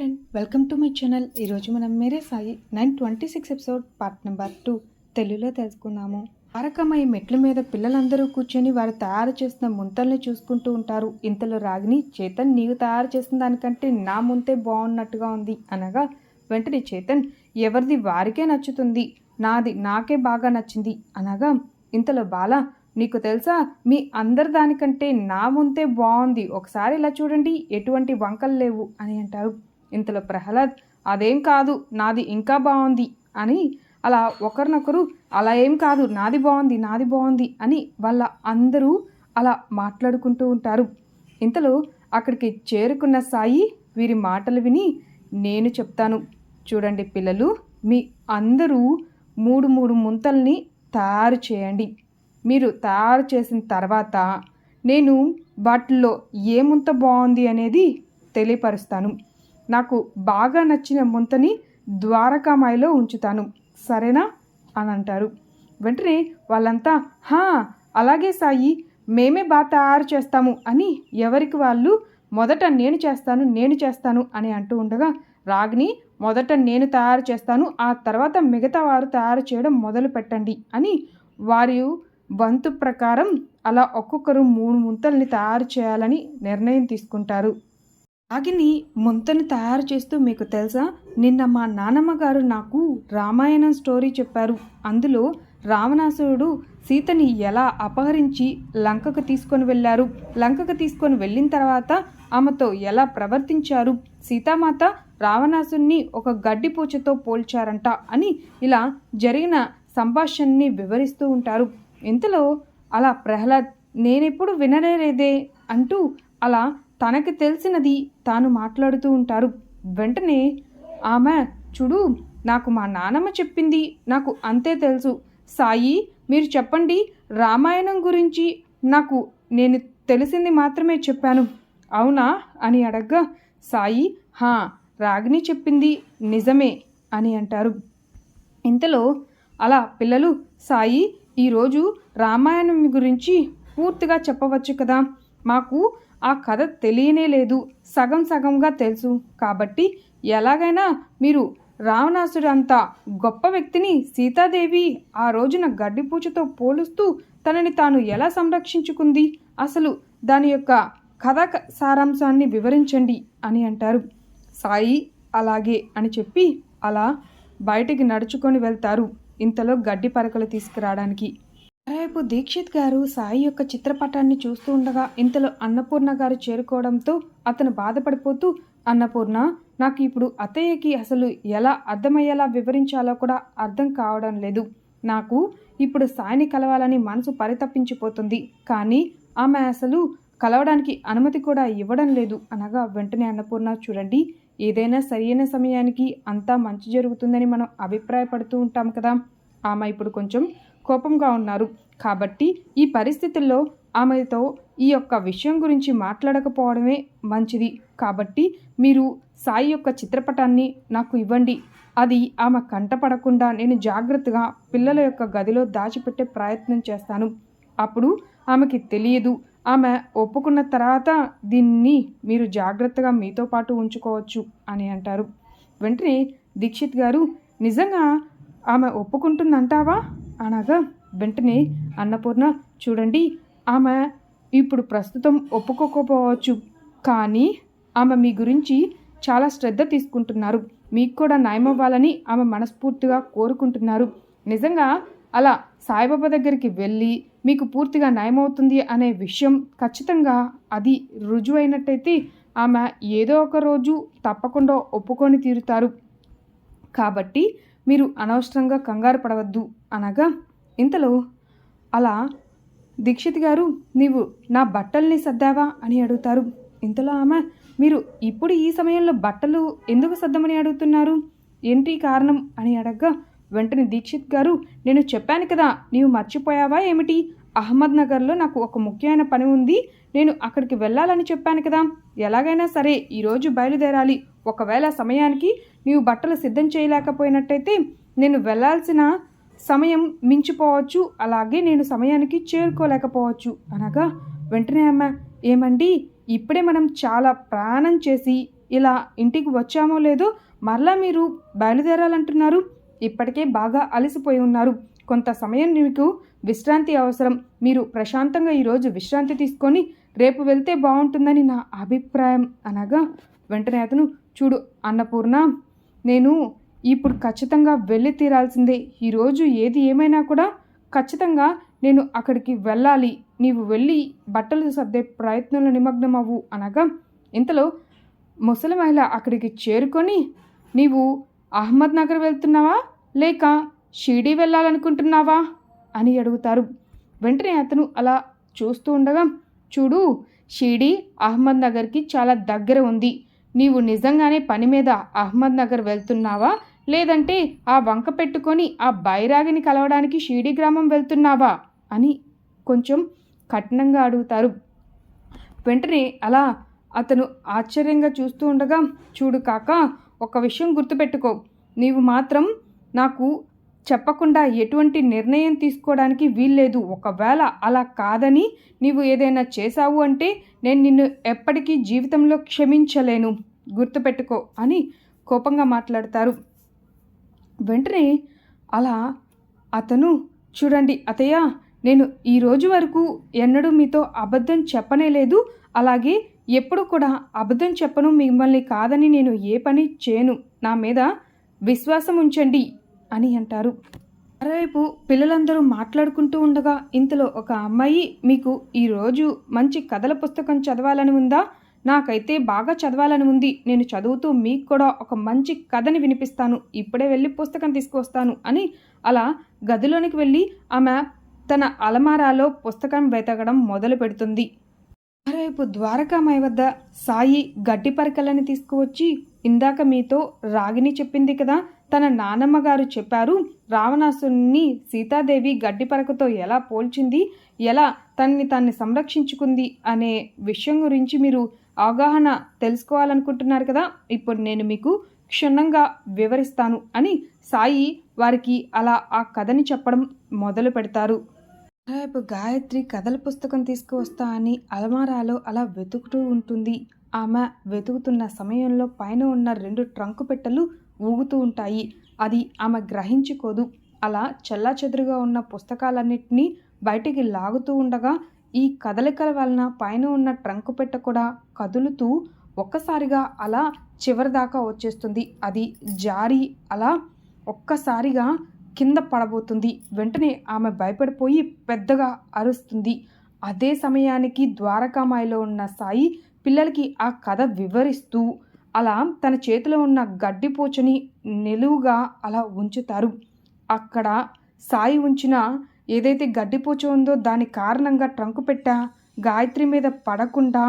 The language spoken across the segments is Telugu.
Friend welcome to my channel ఈరోజు మనం Mere Sai nine twenty six episode part number two తెలుగులో తెలుసుకుందాము. తారకమయ్య మెట్ల మీద పిల్లలందరూ కూర్చొని వారు తయారు చేసిన ముంతల్ని చూసుకుంటూ ఉంటారు. ఇంతలో రాగిని చేతన్ నీవు తయారు చేసిన దానికంటే నా ముంతే బాగున్నట్టుగా ఉంది అనగా వెంటనే చేతన్ ఎవరిది వారికే నచ్చుతుంది? నాది నాకే బాగా నచ్చింది అనగా ఇంతలో బాల నీకు తెలుసా? మీ అందరి దానికంటే నా ముంతే బాగుంది. ఒకసారి ఇలా చూడండి ఎటువంటి వంకలు లేవు అని అంటారు. ఇంతలో ప్రహ్లాద్ అదేం కాదు నాది ఇంకా బాగుంది అని అలా ఒకరినొకరు అలా ఏం కాదు నాది బాగుంది నాది బాగుంది అని వాళ్ళ అందరూ అలా మాట్లాడుకుంటూ ఉంటారు. ఇంతలో అక్కడికి చేరుకున్న సాయి వీరి మాటలు విని నేను చెప్తాను. చూడండి పిల్లలు మీ అందరూ మూడు మూడు ముంతల్ని తయారు చేయండి. మీరు తయారు చేసిన తర్వాత నేను వాటిల్లో ఏ ముంత బాగుంది అనేది తెలియపరుస్తాను. నాకు బాగా నచ్చిన ముంతని ద్వారకామాయిలో ఉంచుతాను. సరేనా? అని అంటారు. వెంటనే వాళ్ళంతా హా అలాగే సాయి మేమే బాగా తయారు చేస్తాము అని ఎవరికి వాళ్ళు మొదట నేను చేస్తాను నేను చేస్తాను అని అంటూ ఉండగా రాగిని మొదట నేను తయారు చేస్తాను ఆ తర్వాత మిగతా వారు తయారు చేయడం మొదలు పెట్టండి అని వారి వంతు ప్రకారం అలా ఒక్కొక్కరు మూడు ముంతల్ని తయారు చేయాలని నిర్ణయం తీసుకుంటారు. రాగిని ముంతను తయారు చేస్తూ మీకు తెలుసా? నిన్న మా నానమ్మ గారు నాకు రామాయణం స్టోరీ చెప్పారు. అందులో రావణాసురుడు సీతని ఎలా అపహరించి లంకకు తీసుకొని వెళ్ళారు. లంకకు తీసుకొని వెళ్ళిన తర్వాత ఆమెతో ఎలా ప్రవర్తించారు? సీతామాత రావణాసుని ఒక గడ్డిపూచతో పోల్చారంట అని ఇలా జరిగిన సంభాషణని వివరిస్తూ ఉంటారు. ఇంతలో అలా ప్రహ్లాద్ నేనెప్పుడు వినలేదే అంటూ అలా తనకి తెలిసినది తాను మాట్లాడుతూ ఉంటారు. వెంటనే ఆమె చూడు నాకు మా నానమ్మ చెప్పింది నాకు అంతే తెలుసు. సాయి మీరు చెప్పండి రామాయణం గురించి నాకు నేను తెలిసింది మాత్రమే చెప్పాను. అవునా? అని అడగ్గా సాయి హా రాగిని చెప్పింది నిజమే అని అంటారు. ఇంతలో అలా పిల్లలు సాయి ఈరోజు రామాయణం గురించి పూర్తిగా చెప్పవచ్చు కదా? మాకు ఆ కథ తెలియనే లేదు. సగం సగంగా తెలుసు. కాబట్టి ఎలాగైనా మీరు రావణాసుడు అంత గొప్ప వ్యక్తిని సీతాదేవి ఆ రోజున గడ్డిపూచతో పోలుస్తూ తనని తాను ఎలా సంరక్షించుకుంది? అసలు దాని యొక్క కథ సారాంశాన్ని వివరించండి అని అంటారు. సాయి అలాగే అని చెప్పి అలా బయటికి నడుచుకొని వెళ్తారు. ఇంతలో గడ్డి పరకలు తీసుకురావడానికి. రేపు దీక్షిత్ గారు సాయి యొక్క చిత్రపటాన్ని చూస్తూ ఉండగా ఇంతలో అన్నపూర్ణ గారు చేరుకోవడంతో అతను బాధపడిపోతూ అన్నపూర్ణ నాకు ఇప్పుడు అత్తయ్యకి అసలు ఎలా అర్థమయ్యేలా వివరించాలో కూడా అర్థం కావడం లేదు. నాకు ఇప్పుడు సాయిని కలవాలని మనసు పరితప్పించిపోతుంది కానీ ఆమె అసలు కలవడానికి అనుమతి కూడా ఇవ్వడం లేదు. అనగా వెంటనే అన్నపూర్ణ చూడండి ఏదైనా సరైన సమయానికి అంతా మంచి జరుగుతుందని మనం అభిప్రాయపడుతూ ఉంటాం కదా. ఆమె ఇప్పుడు కొంచెం కోపంగా ఉన్నారు. కాబట్టి ఈ పరిస్థితుల్లో ఆమెతో ఈ యొక్క విషయం గురించి మాట్లాడకపోవడమే మంచిది. కాబట్టి మీరు సాయి యొక్క చిత్రపటాన్ని నాకు ఇవ్వండి. అది ఆమె కంటపడకుండా నేను జాగ్రత్తగా పిల్లల యొక్క గదిలో దాచిపెట్టే ప్రయత్నం చేస్తాను. అప్పుడు ఆమెకి తెలియదు. ఆమె ఒప్పుకున్న తర్వాత దీన్ని మీరు జాగ్రత్తగా మీతో పాటు ఉంచుకోవచ్చు అని అంటారు. వెంటనే దీక్షిత్ గారు నిజంగా ఆమె ఒప్పుకుంటుందంటావా? అనగా వెంటనే అన్నపూర్ణ చూడండి ఆమె ఇప్పుడు ప్రస్తుతం ఒప్పుకోకపోవచ్చు. కానీ ఆమె మీ గురించి చాలా శ్రద్ధ తీసుకుంటున్నారు. మీకు కూడా నయమవ్వాలని ఆమె మనస్ఫూర్తిగా కోరుకుంటున్నారు. నిజంగా అలా సాయిబాబా దగ్గరికి వెళ్ళి మీకు పూర్తిగా నయమవుతుంది అనే విషయం ఖచ్చితంగా అది రుజువైనట్టయితే ఆమె ఏదో ఒక రోజు తప్పకుండా ఒప్పుకొని తీరుతారు. కాబట్టి మీరు అనవసరంగా కంగారు పడవద్దు అనగా ఇంతలో అలా దీక్షిత్ గారు నీవు నా బట్టల్ని సర్దావా? అని అడుగుతారు. ఇంతలో ఆమె మీరు ఇప్పుడు ఈ సమయంలో బట్టలు ఎందుకు సర్దమని అడుగుతున్నారు? ఏంటి కారణం? అని అడగ్గా వెంటనే దీక్షిత్ గారు నేను చెప్పాను కదా నీవు మర్చిపోయావా ఏమిటి? అహ్మద్ నగర్లో నాకు ఒక ముఖ్యమైన పని ఉంది. నేను అక్కడికి వెళ్ళాలని చెప్పాను కదా. ఎలాగైనా సరే ఈరోజు బయలుదేరాలి. ఒకవేళ సమయానికి నీవు బట్టలు సిద్ధం చేయలేకపోయినట్టయితే నేను వెళ్ళాల్సిన సమయం మించిపోవచ్చు. అలాగే నేను సమయానికి చేరుకోలేకపోవచ్చు. అనగా వెంటనే అమ్మ ఏమండి? ఇప్పుడే మనం చాలా ప్రయాణం చేసి ఇలా ఇంటికి వచ్చామో లేదో మరలా మీరు బయలుదేరాలంటున్నారు. ఇప్పటికే బాగా అలసిపోయి ఉన్నారు. కొంత సమయం మీకు విశ్రాంతి అవసరం. మీరు ప్రశాంతంగా ఈరోజు విశ్రాంతి తీసుకొని రేపు వెళ్తే బాగుంటుందని నా అభిప్రాయం. అనగా వెంటనే అతను చూడు అన్నపూర్ణ నేను ఇప్పుడు ఖచ్చితంగా వెళ్ళి తీరాల్సిందే. ఈరోజు ఏది ఏమైనా కూడా ఖచ్చితంగా నేను అక్కడికి వెళ్ళాలి. నీవు వెళ్ళి బట్టలు సర్దే ప్రయత్నంలో నిమగ్నం అవ్వు అనగా ఇంతలో ముసలి మహిళ అక్కడికి చేరుకొని నీవు అహ్మద్ నగర్ వెళ్తున్నావా? లేక షిరిడీ వెళ్ళాలనుకుంటున్నావా? అని అడుగుతారు. వెంటనే అతను అలా చూస్తూ ఉండగా చూడు షిరిడీ అహ్మద్ నగర్కి చాలా దగ్గర ఉంది. నీవు నిజంగానే పని మీద అహ్మద్ నగర్ వెళ్తున్నావా? లేదంటే ఆ వంక పెట్టుకొని ఆ బైరాగిని కలవడానికి షిరిడి గ్రామం వెళ్తున్నావా? అని కొంచెం కఠినంగా అడుగుతారు. వెంటనే అలా అతను ఆశ్చర్యంగా చూస్తూ ఉండగా చూడు కాక ఒక విషయం గుర్తుపెట్టుకో. నీవు మాత్రం నాకు చెప్పకుండా ఎటువంటి నిర్ణయం తీసుకోవడానికి వీల్లేదు. ఒకవేళ అలా కాదని నీవు ఏదైనా చేశావు అంటే నేను నిన్ను ఎప్పటికీ జీవితంలో క్షమించలేను. గుర్తుపెట్టుకో అని కోపంగా మాట్లాడతారు. వెంటనే అలా అతను చూడండి అతయ్య నేను ఈ రోజు వరకు ఎన్నడూ మీతో అబద్ధం చెప్పనే లేదు. అలాగే ఎప్పుడు కూడా అబద్ధం చెప్పను. మిమ్మల్ని కాదని నేను ఏ పని చేయను. నా మీద విశ్వాసం ఉంచండి. అని అంటారు. మరోవైపు పిల్లలందరూ మాట్లాడుకుంటూ ఉండగా ఇంతలో ఒక అమ్మాయి మీకు ఈరోజు మంచి కథల పుస్తకం చదవాలని ఉందా? నాకైతే బాగా చదవాలని ఉంది. నేను చదువుతూ మీకు కూడా ఒక మంచి కథని వినిపిస్తాను. ఇప్పుడే వెళ్ళి పుస్తకం తీసుకొస్తాను అని అలా గదిలోనికి వెళ్ళి ఆమె తన అలమారాలో పుస్తకం వెతకడం మొదలు పెడుతుంది. మరోవైపు ద్వారకామాయి వద్ద సాయి గడ్డి పరికలని తీసుకువచ్చి ఇందాక మీతో రాగిని చెప్పింది కదా తన నానమ్మ గారు చెప్పారు రావణాసుని సీతాదేవి గడ్డి పరకతో ఎలా పోల్చింది ఎలా తన్ని తన్ని సంరక్షించుకుంది అనే విషయం గురించి మీరు అవగాహన తెలుసుకోవాలనుకుంటున్నారు కదా? ఇప్పుడు నేను మీకు క్షుణ్ణంగా వివరిస్తాను అని సాయి వారికి అలా ఆ కథని చెప్పడం మొదలు పెడతారు. రేపు గాయత్రి కథల పుస్తకం తీసుకువస్తా అని అలమారాలో అలా వెతుకుతూ ఉంటుంది. ఆమె వెతుకుతున్న సమయంలో పైన ఉన్న రెండు ట్రంకు పెట్టెలు ఊగుతూ ఉంటాయి. అది ఆమె గ్రహించుకోదు. అలా చెల్లాచెదురుగా ఉన్న పుస్తకాలన్నింటినీ బయటికి లాగుతూ ఉండగా ఈ కదలికల వలన పైన ఉన్న ట్రంకు పెట్ట కూడా కదులుతూ ఒక్కసారిగా అలా చివరి దాకా వచ్చేస్తుంది. అది జారి అలా ఒక్కసారిగా కింద పడబోతుంది. వెంటనే ఆమె భయపడిపోయి పెద్దగా అరుస్తుంది. అదే సమయానికి ద్వారకామాయిలో ఉన్న సాయి పిల్లలకి ఆ కథ వివరిస్తూ అలా తన చేతిలో ఉన్న గడ్డిపోచని నిలువుగా అలా ఉంచుతారు. అక్కడ సాయి ఉంచిన ఏదైతే గడ్డిపోచ ఉందో దాని కారణంగా ట్రంకు పెట్ట గాయత్రి మీద పడకుండా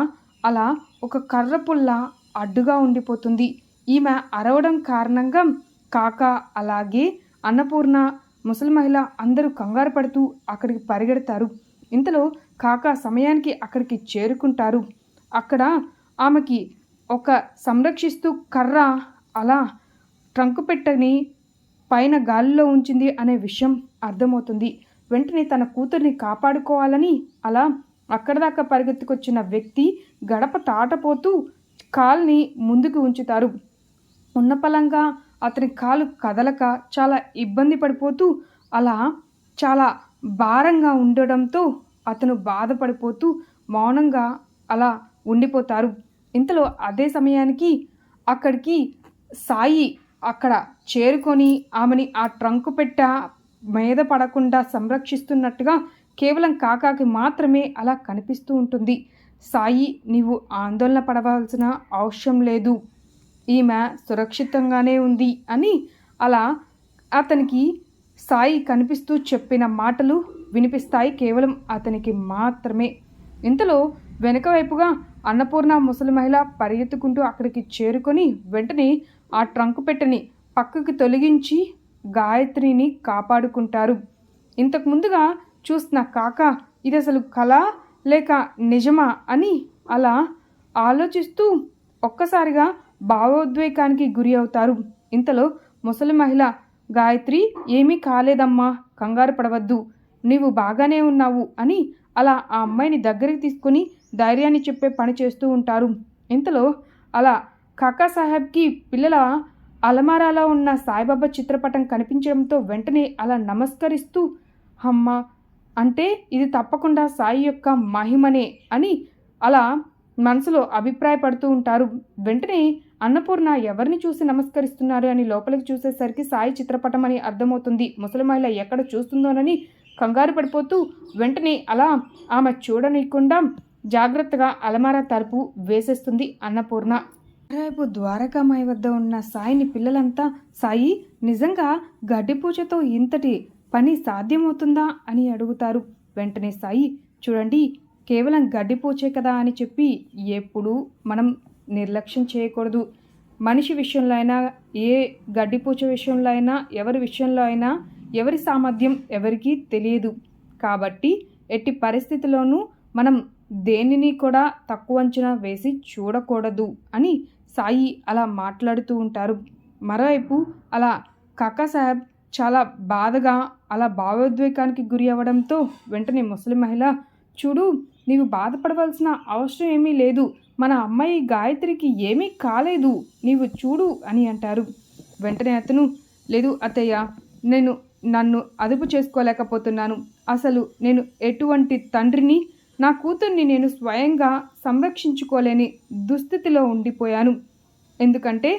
అలా ఒక కర్ర పుల్ల అడ్డుగా ఉండిపోతుంది. ఈమె అరవడం కారణంగా కాక అలాగే అన్నపూర్ణ ముసలి మహిళ అందరూ కంగారు పడుతూ అక్కడికి పరిగెడతారు. ఇంతలో కాక సమయానికి అక్కడికి చేరుకుంటారు. అక్కడ ఆమెకి ఒక సంరక్షిస్తూ కర్ర అలా ట్రంకు పెట్టని పైన గాలిలో ఉంచింది అనే విషయం అర్థమవుతుంది. వెంటనే తన కూతుర్ని కాపాడుకోవాలని అలా అక్కడ దాకా పరిగెత్తుకొచ్చిన వ్యక్తి గడప తాటపోతూ కాల్ని ముందుకు ఉంచుతారు. ఉన్న పలంగా అతని కాలు కదలక చాలా ఇబ్బంది పడిపోతూ అలా చాలా భారంగా ఉండడంతో అతను బాధపడిపోతూ మౌనంగా అలా ఉండిపోతారు. ఇంతలో అదే సమయానికి అక్కడికి సాయి అక్కడ చేరుకొని ఆమెని ఆ ట్రంకు పెట్ట మీద పడకుండా సంరక్షిస్తున్నట్టుగా కేవలం కాకాకి మాత్రమే అలా కనిపిస్తూ ఉంటుంది. సాయి నీవు ఆందోళన పడవలసిన అవసరం లేదు. ఈమె సురక్షితంగానే ఉంది అని అలా అతనికి సాయి కనిపిస్తూ చెప్పిన మాటలు వినిపిస్తాయి కేవలం అతనికి మాత్రమే. ఇంతలో వెనుక వైపుగా అన్నపూర్ణ ముసలి మహిళ పరిగెత్తుకుంటూ అక్కడికి చేరుకొని వెంటనే ఆ ట్రంక్ పెట్టని పక్కకి తొలగించి గాయత్రిని కాపాడుకుంటారు. ఇంతకు ముందుగా చూసిన కాక ఇది అసలు కళ లేక నిజమా అని అలా ఆలోచిస్తూ ఒక్కసారిగా భావోద్వేగానికి గురి అవుతారు. ఇంతలో ముసలి మహిళ గాయత్రి ఏమీ కాలేదమ్మా కంగారు పడవద్దు నీవు బాగానే ఉన్నావు అని అలా ఆ అమ్మాయిని దగ్గరికి తీసుకుని ధైర్యాన్ని చెప్పే పని చేస్తూ ఉంటారు. ఇంతలో అలా కాకా సాహెబ్కి పిల్లల అలమారాలో ఉన్న సాయిబాబా చిత్రపటం కనిపించడంతో వెంటనే అలా నమస్కరిస్తూ అమ్మ అంటే ఇది తప్పకుండా సాయి యొక్క మహిమనే అని అలా మనసులో అభిప్రాయపడుతూ ఉంటారు. వెంటనే అన్నపూర్ణ ఎవరిని చూసి నమస్కరిస్తున్నారు అని లోపలికి చూసేసరికి సాయి చిత్రపటం అని అర్థమవుతుంది. ముసలి మహిళ ఎక్కడ చూస్తుందోనని కంగారు పడిపోతూ వెంటనే అలా ఆమె చూడనీయకుండా జాగ్రత్తగా అలమారా తలుపు వేసేస్తుంది అన్నపూర్ణ. రేపు ద్వారకామాయి వద్ద ఉన్న సాయిని పిల్లలంతా సాయి నిజంగా గడ్డి పూజతో ఇంతటి పని సాధ్యమవుతుందా? అని అడుగుతారు. వెంటనే సాయి చూడండి కేవలం గడ్డి పూచే కదా? అని చెప్పి ఎప్పుడు మనం నిర్లక్ష్యం చేయకూడదు. మనిషి విషయంలో అయినా ఏ గడ్డి పూచ విషయంలో అయినా ఎవరి విషయంలో అయినా ఎవరి సామర్థ్యం ఎవరికీ తెలియదు. కాబట్టి ఎట్టి పరిస్థితిలోనూ మనం దేనిని కూడా తక్కువ అంచనా వేసి చూడకూడదు అని సాయి అలా మాట్లాడుతూ ఉంటారు. మరోవైపు అలా కాకా సాహెబ్ చాలా బాధగా అలా భావోద్వేగానికి గురి అవ్వడంతో వెంటనే ముసలి మహిళ చూడు నీవు బాధపడవలసిన అవసరం ఏమీ లేదు. మన అమ్మాయి గాయత్రికి ఏమీ కాలేదు. నీవు చూడు అని అంటారు. వెంటనే అతను లేదు అత్తయ్య నేను నన్ను అదుపు చేసుకోలేకపోతున్నాను. అసలు నేను ఎటువంటి తండ్రిని నా కూతుర్ని నేను స్వయంగా సంరక్షించుకోలేని దుస్థితిలో ఉండిపోయాను. ఎందుకంటే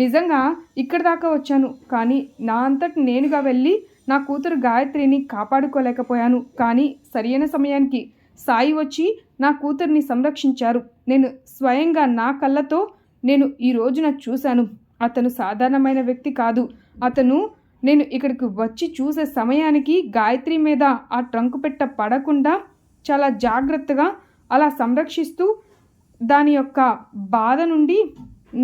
నిజంగా ఇక్కడ దాకా వచ్చాను. కానీ నా అంతటి నేనుగా వెళ్ళి నా కూతురు గాయత్రిని కాపాడుకోలేకపోయాను. కానీ సరైన సమయానికి సాయి వచ్చి నా కూతుర్ని సంరక్షించారు. నేను స్వయంగా నా కళ్ళతో నేను ఈ రోజున చూశాను. అతను సాధారణమైన వ్యక్తి కాదు. అతను నేను ఇక్కడికి వచ్చి చూసే సమయానికి గాయత్రి మీద ఆ ట్రంకు పెట్ట పడకుండా చాలా జాగ్రత్తగా అలా సంరక్షిస్తూ దాని యొక్క బాధ నుండి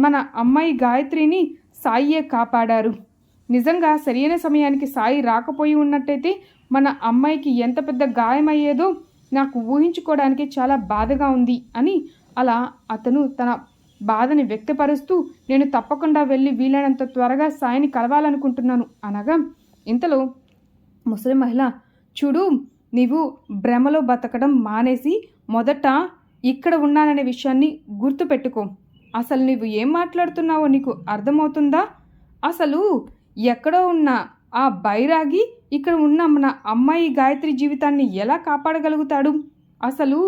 మన అమ్మాయి గాయత్రిని సాయియే కాపాడారు. నిజంగా సరైన సమయానికి సాయి రాకపోయి ఉన్నట్టయితే మన అమ్మాయికి ఎంత పెద్ద గాయమయ్యేదో నాకు ఊహించుకోవడానికి చాలా బాధగా ఉంది అని అలా అతను తన బాధని వ్యక్తపరుస్తూ నేను తప్పకుండా వెళ్ళి వీలైనంత త్వరగా సాయిని కలవాలనుకుంటున్నాను అనగా ఇంతలో ముసలి మహిళ చూడు నీవు భ్రమలో బతకడం మానేసి మొదట ఇక్కడ ఉన్నాననే విషయాన్ని గుర్తుపెట్టుకో. అసలు నువ్వు ఏం మాట్లాడుతున్నావో నీకు అర్థమవుతుందా? అసలు ఎక్కడో ఉన్న ఆ బైరాగి ఇక్కడ ఉన్న మన అమ్మాయి గాయత్రి జీవితాన్ని ఎలా కాపాడగలుగుతాడు? అసలు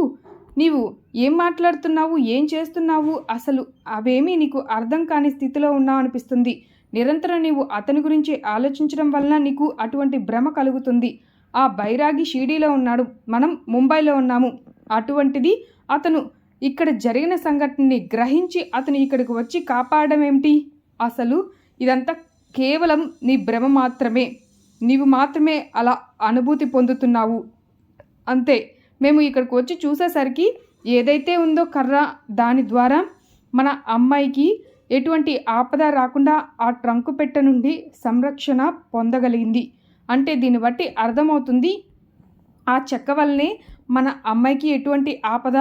నీవు ఏం మాట్లాడుతున్నావు? ఏం చేస్తున్నావు? అసలు అవేమీ నీకు అర్థం కాని స్థితిలో ఉన్నావు అనిపిస్తుంది. నిరంతరం నీవు అతని గురించి ఆలోచించడం వలన నీకు అటువంటి భ్రమ కలుగుతుంది. ఆ బైరాగి షీడీలో ఉన్నాడు. మనం ముంబైలో ఉన్నాము. అటువంటిది అతను ఇక్కడ జరిగిన సంఘటనని గ్రహించి అతను ఇక్కడికి వచ్చి కాపాడడం ఏమిటి? అసలు ఇదంతా కేవలం నీ భ్రమ మాత్రమే. నీవు మాత్రమే అలా అనుభూతి పొందుతున్నావు. అంతే. మేము ఇక్కడికి వచ్చి చూసేసరికి ఏదైతే ఉందో కర్ర దాని ద్వారా మన అమ్మాయికి ఎటువంటి ఆపద రాకుండా ఆ ట్రంకు పెట్ట నుండి సంరక్షణ పొందగలిగింది. అంటే దీన్ని బట్టి అర్థమవుతుంది ఆ చెక్క వల్లనే మన అమ్మాయికి ఎటువంటి ఆపద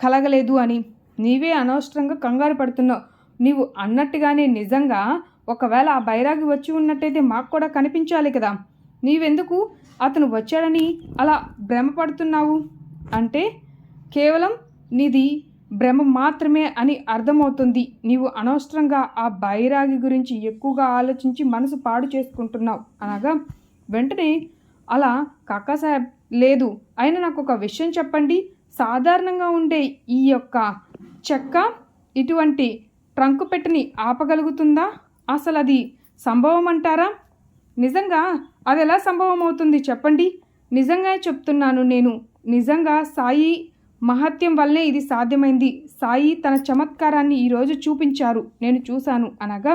కలగలేదు అని. నీవే అనవసరంగా కంగారు పడుతున్నావు. నీవు అన్నట్టుగానే నిజంగా ఒకవేళ ఆ బైరాగి వచ్చి ఉన్నట్టయితే మాకు కూడా కనిపించాలి కదా. నీవెందుకు? అతను వచ్చాడని అలా భ్రమపడుతున్నావు? అంటే కేవలం నీది భ్రమ మాత్రమే అని అర్థమవుతుంది. నీవు అనవసరంగా ఆ బైరాగి గురించి ఎక్కువగా ఆలోచించి మనసు పాడు చేసుకుంటున్నావు. అనగా వెంటనే అలా కాకా సాహెబ్ లేదు. అయినా నాకు ఒక విషయం చెప్పండి. సాధారణంగా ఉండే ఈ యొక్క చెక్క ఇటువంటి ట్రంకు పెట్టిని ఆపగలుగుతుందా? అసలు అది సంభవం అంటారా? నిజంగా అది ఎలా సంభవం అవుతుంది చెప్పండి. నిజంగా చెప్తున్నాను నేను. నిజంగా సాయి మహత్యం వల్లే ఇది సాధ్యమైంది. సాయి తన చమత్కారాన్ని ఈరోజు చూపించారు. నేను చూశాను. అనగా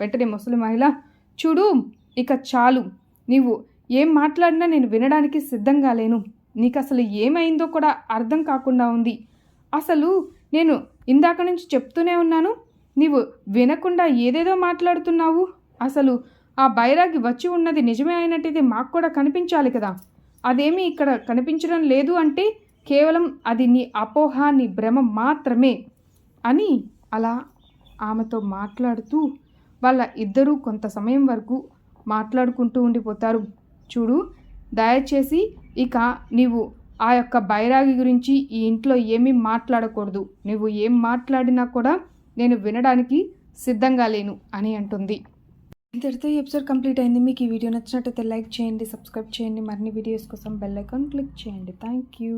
వెంటనే ముసలి మహిళ చూడు ఇక చాలు. నీవు ఏం మాట్లాడినా నేను వినడానికి సిద్ధంగా లేను. నీకు అసలు ఏమైందో కూడా అర్థం కాకుండా ఉంది. అసలు నేను ఇందాక నుంచి చెప్తూనే ఉన్నాను. నీవు వినకుండా ఏదేదో మాట్లాడుతున్నావు. అసలు ఆ బైరాగి వచ్చి ఉన్నది నిజమే అయినట్టయితే మాకు కూడా కనిపించాలి కదా. అదేమీ ఇక్కడ కనిపించడం లేదు అంటే కేవలం అది నీ అపోహ నీ భ్రమ మాత్రమే అని అలా ఆమెతో మాట్లాడుతూ వాళ్ళ ఇద్దరూ కొంత సమయం వరకు మాట్లాడుకుంటూ ఉండిపోతారు. చూడు దయచేసి ఇక నీవు ఆ యొక్క బైరాగి గురించి ఈ ఇంట్లో ఏమీ మాట్లాడకూడదు. నువ్వు ఏం మాట్లాడినా కూడా నేను వినడానికి సిద్ధంగా లేను అని అంటుంది. ఇంతటితో ఈ ఎపిసోడ్ కంప్లీట్ అయింది. మీకు ఈ వీడియో నచ్చినట్టయితే లైక్ చేయండి సబ్స్క్రైబ్ చేయండి. మరిన్ని వీడియోస్ కోసం బెల్ ఐకాన్ క్లిక్ చేయండి. Thank you.